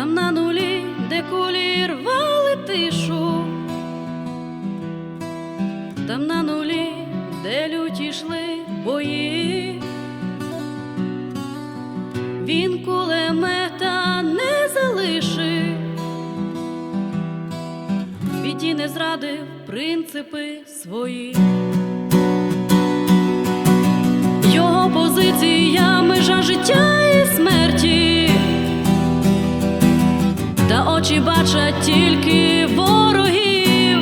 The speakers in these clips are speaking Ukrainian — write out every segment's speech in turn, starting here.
там на нулі, де кулі рвали тишу, там на нулі, де люті йшли бої, він кулемета не залишив, біді не зрадив принципи свої. Тільки ворогів,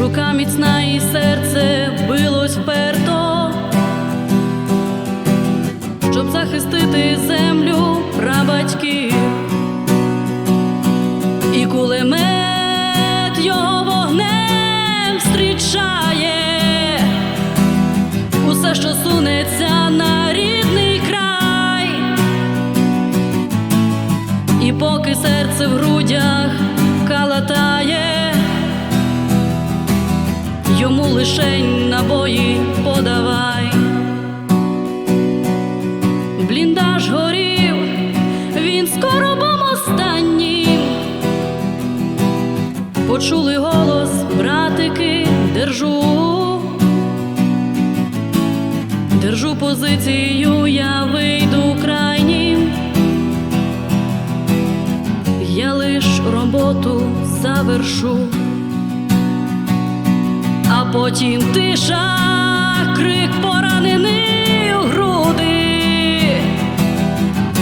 рука міцна і серце билось вперто, щоб захистити землю серце в грудях калатає, йому лишень набої подавай. Бліндаж горів, він скоро бом останнім. Почули голос, братики, держу. Держу позицію, я вийду крайнім. Роботу завершу, а потім тиша, крик поранений у груди,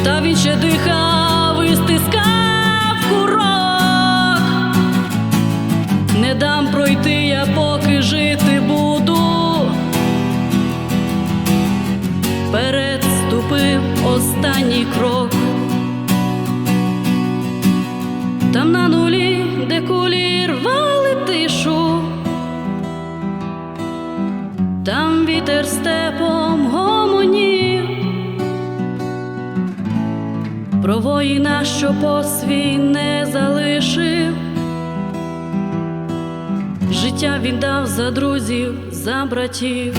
та він ще дихав і стискав курок. Не дам пройти, я поки жити буду. переступив останній крок. Там на нулі, де кулі рвали тишу, там вітер степом гомонів, про воїна, що по свій не залишив. Життя віддав за друзів, за братів.